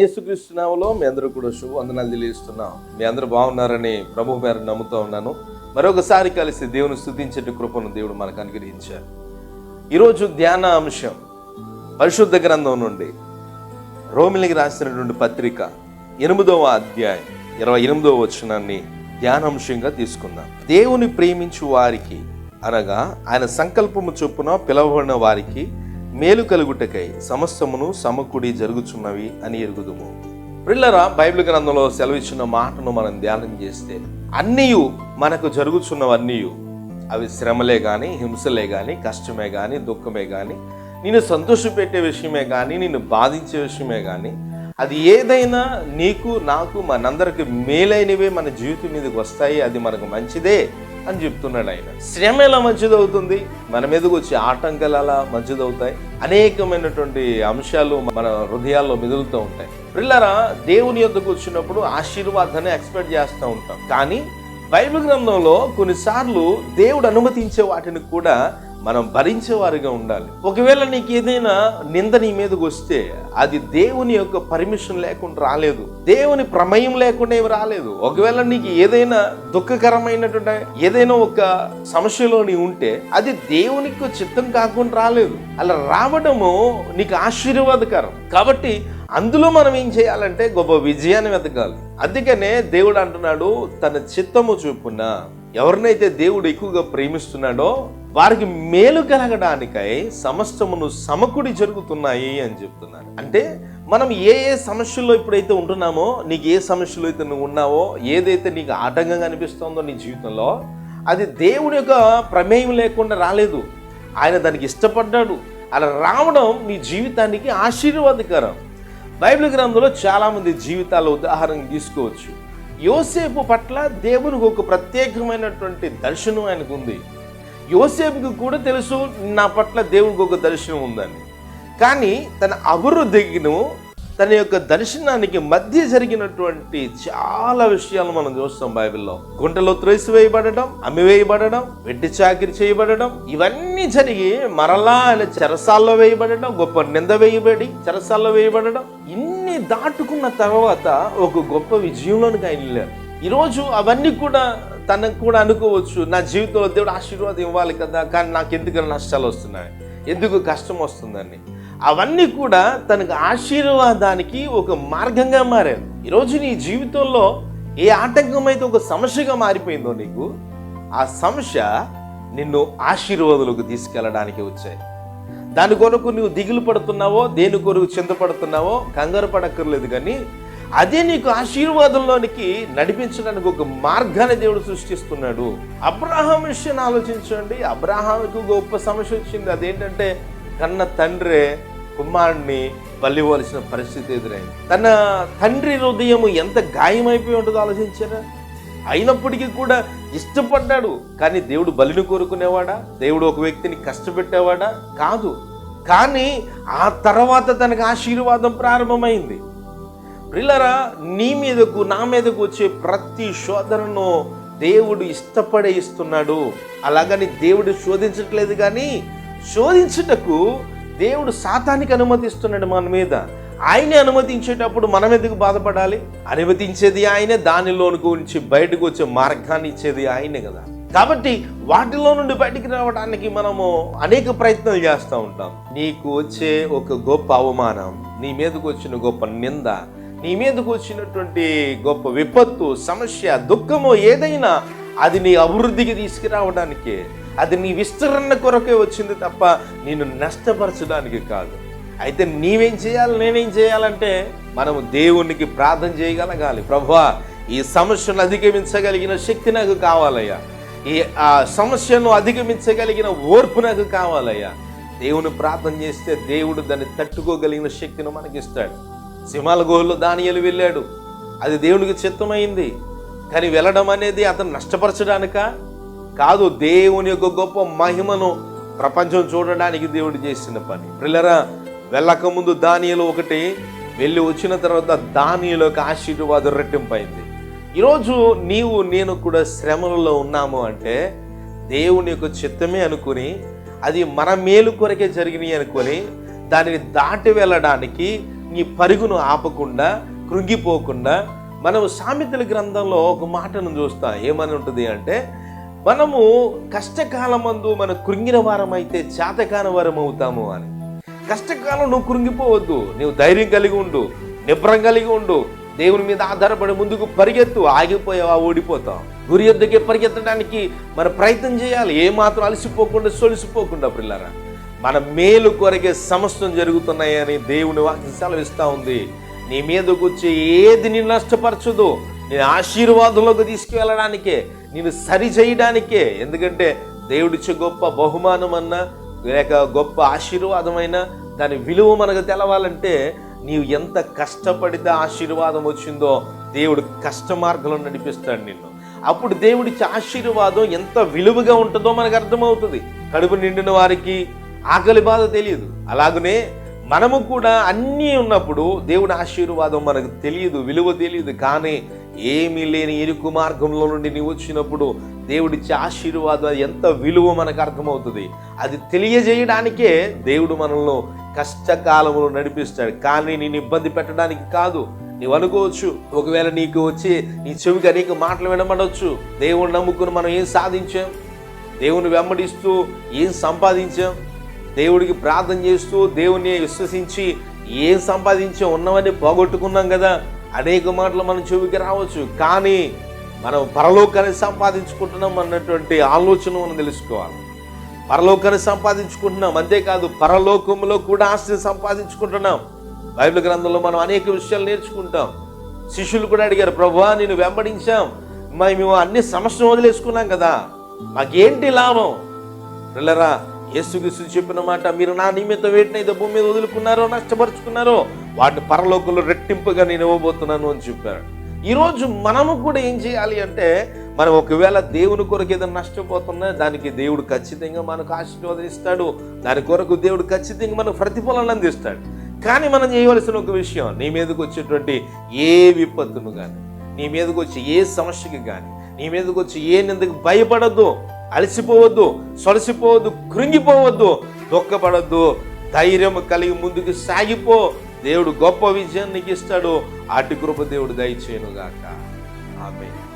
యేసుక్రీస్తునామలో మీ అందరూ కూడా శుభవందనాలు తెలియజేస్తున్నాం. మీ అందరూ బాగున్నారని ప్రభు పేరు నమ్ముతూ ఉన్నాను. మరొకసారి కలిసి దేవుని స్థుతించే కృపను దేవుడు మనకు అనుగ్రహించారు. ఈరోజు ధ్యాన అంశం పరిశుద్ధ గ్రంథం నుండి రోమిలికి రాసినటువంటి పత్రిక ఎనిమిదవ అధ్యాయం ఇరవై ఎనిమిదవ వచనాన్ని ధ్యానాంశంగా తీసుకుందాం. దేవుని ప్రేమించు వారికి అనగా ఆయన సంకల్పము చొప్పున పిలవబడిన వారికి మేలు కలుగుటకై సమస్తమును సమకుడి జరుగుచున్నవి అని ఎరుగుదుము. ప్రిల్లరా బైబిల్ గ్రంథంలో సెలవిచ్చిన మాటను మనం ధ్యానం చేస్తే అన్నీయు మనకు జరుగుచున్నవన్నీయు. అవి శ్రమలే కానీ హింసలే కానీ కష్టమే కానీ దుఃఖమే కానీ నిన్ను సంతోషపెట్టే విషయమే కానీ నిన్ను బాధించే విషయమే కానీ అది ఏదైనా నీకు నాకు మనందరికి మేలైనవే మన జీవితం మీదకి వస్తాయి అది మనకు మంచిదే. అని చెప్తున్నాడు ఆయన. శ్రమ ఎలా మంచిదవుతుంది? మన మీదకి వచ్చే ఆటంకాలు అలా మంచిదవుతాయి? అనేకమైనటువంటి అంశాలు మన హృదయాల్లో మెదులుతూ ఉంటాయి. పిల్లరా దేవుని యొద్దకు వచ్చినప్పుడు ఆశీర్వాదాన్ని ఎక్స్పెక్ట్ చేస్తూ ఉంటాం. కానీ బైబిల్ గ్రంథంలో కొన్నిసార్లు దేవుడు అనుమతించే వాటిని కూడా మనం భరించేవారిగా ఉండాలి. ఒకవేళ నీకు ఏదైనా నింద నీ మీదకి వస్తే అది దేవుని యొక్క పర్మిషన్ లేకుండా రాలేదు. దేవుని ప్రమేయం లేకుండా ఏమి రాలేదు. ఒకవేళ నీకు ఏదైనా దుఃఖకరమైనటువంటి ఏదైనా ఒక సమస్యలో నీ ఉంటే అది దేవునికి చిత్తం కాకుండా రాలేదు. అలా రావడము నీకు ఆశీర్వాదకరం. కాబట్టి అందులో మనం ఏం చేయాలంటే గొప్ప విజయాన్ని వెతకాలి. అందుకనే దేవుడు అంటున్నాడు తన చిత్తము చూపున ఎవరినైతే దేవుడు ఎక్కువగా ప్రేమిస్తున్నాడో వారికి మేలు కలగడానికై సమస్తమును సమకుడి జరుగుతున్నాయి అని చెప్తున్నారు. అంటే మనం ఏ ఏ సమస్యల్లో ఇప్పుడైతే ఉంటున్నామో నీకు ఏ సమస్యలో అయితే నువ్వు ఉన్నావో ఏదైతే నీకు ఆటంకంగా అనిపిస్తుందో నీ జీవితంలో అది దేవుడి యొక్క ప్రమేయం లేకుండా రాలేదు. ఆయన దానికి ఇష్టపడ్డాడు. అలా రావడం నీ జీవితానికి ఆశీర్వాదకరం. బైబిల్ గ్రంథంలో చాలామంది జీవితాల ఉదాహరణ తీసుకోవచ్చు. యోసేపు పట్ల దేవునికి ఒక ప్రత్యేకమైనటువంటి దర్శనం ఆయనకు ఉంది యోసేపుకి కూడా తెలుసు నా పట్ల దేవుడికి ఒక దర్శనం ఉందని. కానీ తన అభివృద్ధికిను తన యొక్క దర్శనానికి మధ్య జరిగినటువంటి చాలా విషయాలు మనం చూస్తాం బైబిల్లో. గుంటలో త్రోసివేయబడడం అమ్మివేయబడడం వెట్టి చాకిరి చేయబడడం ఇవన్నీ జరిగి మరలా ఆయన చెరసాల్లో వేయబడడం గొప్ప నింద వేయబడి చెరసాల్లో వేయబడడం ఇన్ని దాటుకున్న తర్వాత ఒక గొప్ప విజయంలోనికి ఆయన వెళ్ళారు. ఈరోజు అవన్నీ కూడా తనకు కూడా అనుకోవచ్చు నా జీవితంలో దేవుడు ఆశీర్వాదం ఇవ్వాలి కదా కానీ నాకు ఎందుకు నష్టాలు వస్తున్నాయి? ఎందుకు కష్టం వస్తుందని? అవన్నీ కూడా తనకు ఆశీర్వాదానికి ఒక మార్గంగా మారారు ఈరోజు నీ జీవితంలో ఏ ఆటంకం అయితే ఒక సమస్యగా మారిపోయిందో నీకు ఆ సమస్య నిన్ను ఆశీర్వాదులకు తీసుకెళ్ళడానికి వచ్చాయి. దాని కొరకు నువ్వు దిగులు పడుతున్నావో దేని కొరకు చింతపడుతున్నావో కంగారు పడక్కర్లేదు కానీ అదే నీకు ఆశీర్వాదంలోనికి నడిపించడానికి ఒక మార్గాన్ని దేవుడు సృష్టిస్తున్నాడు. అబ్రాహాం విషయాన్ని ఆలోచించండి. అబ్రహాంకు గొప్ప సమస్య వచ్చింది. అదేంటంటే కన్న తండ్రే కుమారుణ్ణి బలివ్వాల్సిన పరిస్థితి ఎదురైంది. తన తండ్రి హృదయం ఎంత గాయమైపోయి ఉంటుందో ఆలోచించారా? అయినప్పటికీ కూడా ఇష్టపడ్డాడు. కానీ దేవుడు బలిని కోరుకునేవాడా? దేవుడు ఒక వ్యక్తిని కష్టపెట్టేవాడా? కాదు. కానీ ఆ తర్వాత తనకు ఆశీర్వాదం ప్రారంభమైంది. ప్రిల్లరా నీ మీదకు నా మీదకు వచ్చే ప్రతి శోధనను దేవుడు ఇష్టపడే ఇస్తున్నాడు. అలాగని దేవుడు శోధించట్లేదు కానీ శోధించుటకు దేవుడు శాతానికి అనుమతిస్తున్నాడు మన మీద. ఆయనే అనుమతించేటప్పుడు మనం ఎందుకు బాధపడాలి? అనుమతించేది ఆయనే దానిలోనికి నుంచి బయటకు వచ్చే మార్గాన్ని ఇచ్చేది ఆయనే కదా. కాబట్టి వాటిలో నుండి బయటికి రావడానికి మనము అనేక ప్రయత్నాలు చేస్తూ ఉంటాం. నీకు వచ్చే ఒక గొప్ప అవమానం నీ మీదకు వచ్చిన గొప్ప నింద నీ మీదకు వచ్చినటువంటి గొప్ప విపత్తు సమస్య దుఃఖము ఏదైనా అది నీ అభివృద్ధికి తీసుకురావడానికే అది నీ విస్తరణ కొరకే వచ్చింది తప్ప నేను నష్టపరచడానికి కాదు. అయితే నీవేం చేయాలి నేనేం చేయాలంటే మనము దేవునికి ప్రార్థన చేయగలగాలి. ప్రభా ఈ సమస్యను అధిగమించగలిగిన శక్తి నాకు కావాలయ్యా. ఈ ఆ సమస్యను అధిగమించగలిగిన ఓర్పు నాకు కావాలయ్యా. దేవుని ప్రార్థన చేస్తే దేవుడు దాన్ని తట్టుకోగలిగిన శక్తిని మనకిస్తాడు. సింహాల గుహలో దానియలు వెళ్ళాడు. అది దేవునికి చిత్తమైంది కానీ వెళ్ళడం అనేది అతను నష్టపరచడానిక కాదు దేవుని యొక్క గొప్ప మహిమను ప్రపంచం చూడడానికి దేవుడు చేసిన పని. పిల్లరా వెళ్ళకముందు దానియలు ఒకటి వెళ్ళి వచ్చిన తర్వాత దానిలోకి ఆశీర్వాదం రెట్టింపైంది. ఈరోజు నీవు నేను కూడా శ్రమలలో ఉన్నాము అంటే దేవుని యొక్క చిత్తమే అనుకుని అది మన మేలు కొరకే జరిగినాయి అనుకొని దానిని దాటి వెళ్ళడానికి నీ పరుగును ఆపకుండా కృంగిపోకుండా మనం సామెతల గ్రంథంలో ఒక మాటను చూస్తాం. ఏమని ఉంటుంది అంటే మనము కష్టకాలమందు మన కృంగిన వారం అయితే చేతకాన వారం అవుతాము అని. కష్టకాలం నువ్వు కృంగిపోవద్దు నువ్వు ధైర్యం కలిగి ఉండు నిబ్రం కలిగి ఉండు దేవుని మీద ఆధారపడి ముందుకు పరిగెత్తు ఆగిపోయావా ఓడిపోతాం గురి ఎద్దుకే పరిగెత్తడానికి మన ప్రయత్నం చేయాలి ఏమాత్రం అలసిపోకుండా సొలిసిపోకుండా పిల్లరా మన మేలు కొరకే సమస్తం జరుగుతున్నాయని దేవుని వాక్యం సెలవిస్తూ ఉంది. నీ మీదకు వచ్చే ఏది నిన్ను నష్టపరచదు? నేను ఆశీర్వాదంలోకి తీసుకువెళ్ళడానికే నేను సరి చేయడానికే. ఎందుకంటే దేవుడిచ్చే గొప్ప బహుమానం అన్నా లేక గొప్ప ఆశీర్వాదమైన దాని విలువ మనకు తెలవాలంటే నీవు ఎంత కష్టపడితే ఆశీర్వాదం వచ్చిందో దేవుడు కష్ట మార్గంలో నడిపిస్తాడు నిన్ను. అప్పుడు దేవుడిచ్చే ఆశీర్వాదం ఎంత విలువగా ఉంటుందో మనకు అర్థమవుతుంది. కడుపు నిండిన వారికి ఆకలి బాధ తెలియదు. అలాగనే మనము కూడా అన్నీ ఉన్నప్పుడు దేవుడి ఆశీర్వాదం మనకు తెలియదు విలువ తెలియదు. కానీ ఏమీ లేని ఇరుకు మార్గంలో నుండి నీవు వచ్చినప్పుడు దేవుడిచ్చే ఆశీర్వాదం ఎంత విలువ మనకు అర్థమవుతుంది. అది తెలియజేయడానికే దేవుడు మనల్ని కష్టకాలంలో నడిపిస్తాడు. కానీ నేను ఇబ్బంది పెట్టడానికి కాదు. నీవు అనుకోవచ్చు ఒకవేళ నీకు వచ్చి నీ చెవికి అనేక మాటలు వినబడవచ్చు దేవుని నమ్ముకుని మనం ఏం సాధించాం? దేవుని వెంబడిస్తూ ఏం సంపాదించాం? దేవుడికి ప్రార్థన చేస్తూ దేవుని విశ్వసించి ఏం సంపాదించాం ఉన్నామని పోగొట్టుకున్నాం కదా అనేక మాటలు మన చెవికి రావచ్చు. కానీ మనం పరలోకాన్ని సంపాదించుకుంటున్నాం అన్నటువంటి ఆలోచన మనం తెలుసుకోవాలి. పరలోకాన్ని సంపాదించుకుంటున్నాం అంతేకాదు పరలోకంలో కూడా ఆస్తిని సంపాదించుకుంటున్నాం. బైబిల్ గ్రంథంలో మనం అనేక విషయాలు నేర్చుకుంటాం. శిష్యులు కూడా అడిగారు ప్రభా నేను వెంబడించాం. మేము అన్ని సమస్యలు వదిలేసుకున్నాం కదా. మాకేంటి లాభం? పిల్లరా యేసుక్రీస్తు చెప్పిన మాట మీరు నా నిమిత్తం వేటినైతే భూమి మీద వదులుకున్నారో నష్టపరుచుకున్నారో వాటిని పరలోకంలో రెట్టింపుగా నేను ఇవ్వబోతున్నాను అని చెప్పారు ఈరోజు మనము కూడా ఏం చేయాలి అంటే మనం ఒకవేళ దేవుని కొరకు ఏదైనా నష్టపోతున్నా దానికి దేవుడు ఖచ్చితంగా మనకు ఆశీర్వాదం ఇస్తాడు దాని కొరకు దేవుడు ఖచ్చితంగా మనకు ప్రతిఫలం అందిస్తాడు. కానీ మనం చేయవలసిన ఒక విషయం నీ మీదకి వచ్చేటువంటి ఏ విపత్తును కానీ నీ మీదకి వచ్చే ఏ సమస్యకి కానీ నీ మీదకి వచ్చి ఏ నిందకు భయపడద్దు. అలసిపోవద్దు సొలసిపోవద్దు కృంగిపోవద్దు దుఃఖపడద్దు. ధైర్యం కలిగి ముందుకు సాగిపో. దేవుడు గొప్ప విజయం నీకు ఇస్తాడు. అటు కృప దేవుడు దయచేయనుగాక. ఆమె